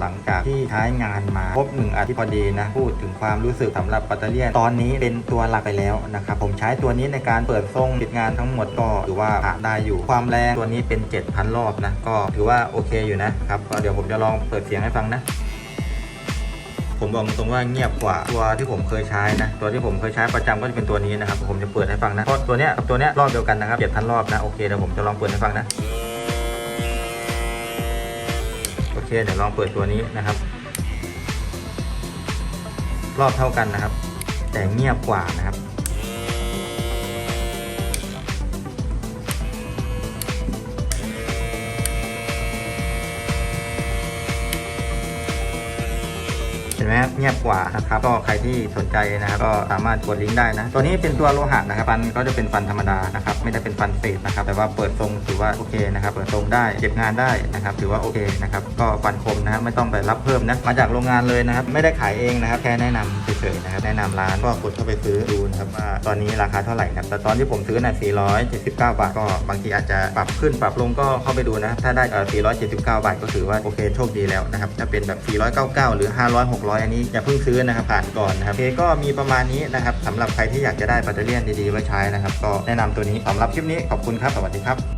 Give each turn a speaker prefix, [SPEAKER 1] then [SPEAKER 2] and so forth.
[SPEAKER 1] หลังจากที่ใช้งานมาครบหนึ่งอาทิตย์พอดีนะ พูดถึงความรู้สึกสำหรับปัตเตอร์เลียนตอนนี้เป็นตัวหลักไปแล้วนะครับ ผมใช้ตัวนี้ในการเปิดทรงติดงานทั้งหมดก็ถือว่าผ่านได้อยู่ความแรงตัวนี้เป็น 7,000 รอบนะ ก็ถือว่าโอเคอยู่นะครับเดี๋ยวผมจะลองเปิดเสียงให้ฟังนะผมบอกตรงว่าเงียบกว่าตัวที่ผมเคยใช้นะ ตัวที่ผมเคยใช้ประจำก็จะเป็นตัวนี้นะครับผมจะเปิดให้ฟังนะเพราะตัวเนี้ยกับตัวเนี้ยรอบเดียวกันนะครับเจ็ดพันรอบนะโอเคเดี๋ยวผมจะลองเปิดให้ฟังนะ เคเดี๋ยวลองเปิดตัวนี้นะครับ รอบเท่ากันนะครับ แต่เงียบกว่านะครับ เห็นไหมครับเงียบกว่านะครับ ก็ใครที่สนใจนะครับ ก็สามารถกดลิงก์ได้นะ ตัวนี้เป็นตัวโลหะนะครับ ฟันก็จะเป็นฟันธรรมดานะครับไม่ได้เป็นฟันเศษนะครับแต่ว่าเปิดทรงถือว่าโอเคนะครับเปิดทรงได้เก็บงานได้นะครับถือว่าโอเคนะครับก็ฟันคมนะครับไม่ต้องไปรับเพิ่มนะมาจากโรงงานเลยนะครับไม่ได้ขายเองนะครับแค่แนะนำเฉยๆนะครับแนะนำร้านก็กดเข้าไปซื้อดูนะครับว่าตอนนี้ราคาเท่าไหร่นะครับแต่ตอนที่ผมซื้อน่ะ479 บาทก็บางทีอาจจะปรับขึ้นปรับลงก็เข้าไปดูนะครับถ้าได้เอ่อ479 บาทก็ถือว่าโอเคโชคดีแล้วนะครับถ้าเป็นแบบ499 หรือ 500 600 อันนี้อย่าเพิ่งซื้อนะครับผ่านก่อนนะครับโอเคก็มีประมาณนี้นะครับสำหรับใครที่อยากจะได้แบตเตอรี่ดีๆไว้ใช้นะครับก็แนะนำตัวนี้สำหรับคลิปนี้ขอบคุณครับ สวัสดีครับ